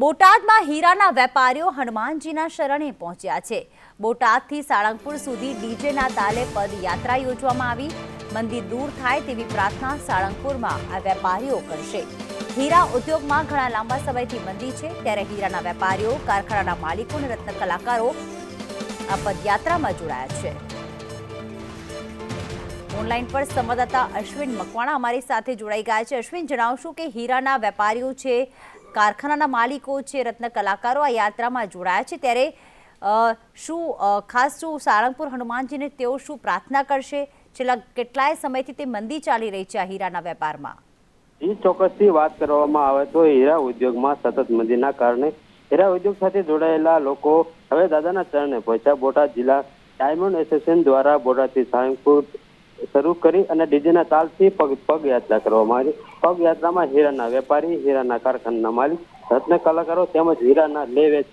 બોટાદમાં હીરાના વેપારીઓ હનુમાનજીના શરણે પહોંચ્યા છે. બોટાદથી સાળંગપુર સુધી ડીજેના તાલે પદયાત્રા યોજવામાં આવી. મંદિર દૂર થાય તેવી પ્રાર્થના સાળંગપુરમાં આ વેપારીઓ કરશે. હીરા ઉદ્યોગમાં ઘણા લાંબા સમયથી મંદી છે. ત્યારે હીરાના વેપારીઓ, કારખાનાના માલિકો અને રત્ન કલાકારો આ પદયાત્રામાં જોડાયા છે. ઓનલાઈન પર સંવાદદાતા અશ્વિન મકવાણા અમારી સાથે જોડાઈ ગયા છે. અશ્વિન, જણાવશું કે હીરાના વેપારીઓ છે કારખાનાના માલિકો છે, રત્ન કલાકારો આ યાત્રામાં જોડાયા છે. ત્યારે શું ખાસ શું સાળંગપુર હનુમાનજીને તેઓ શું પ્રાર્થના કરશે? છેલ્લા કેટલાય સમયથી તે મંદી ચાલી રહી છે આ હીરાના વેપારમાં. જી, ચોક્કસથી વાત કરવામાં આવે તો હીરા ઉદ્યોગમાં સતત મંદીના કારણે હીરા ઉદ્યોગ સાથે જોડાયેલા લોકો હવે દાદાના ચરણે પહોંચ્યા. બોટાદ જિલ્લા ડાયમંડ એસોસિએશન દ્વારા બોટાદથી સાળંગપુર શરૂ કરી અને ડીજેના તાલથી પગ પગયાત્રા કરવામાં આવી. પગયાત્રામાં હીરાના વેપારી, હીરાના કારખાનાના માલિક, રત્ન કલાકારો તેમજ હીરાના લે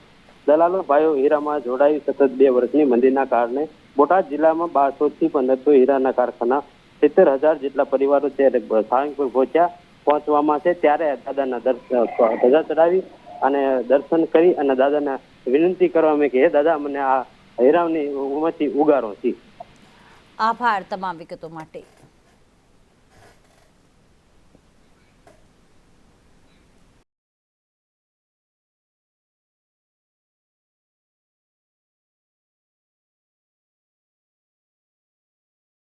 દલાલો ભાઈઓ હીરામાં જોડાઈ સતત બે વર્ષની મંદીના કારણે બોટાદ જિલ્લામાં બારસો થી પંદરસો હીરાના કારખાના સિત્તેર હજાર જેટલા પરિવારો છે સાળંગપુર પહોંચ્યા. પહોંચવામાં છે ત્યારે દાદાના દર્શન ધજા ચડાવી અને દર્શન કરી અને દાદાને વિનંતી કરવામાં કે, હે દાદા, મને આ હીરાની ઉમરથી ઉગારો છે. આભાર તમામ વિગતો માટે.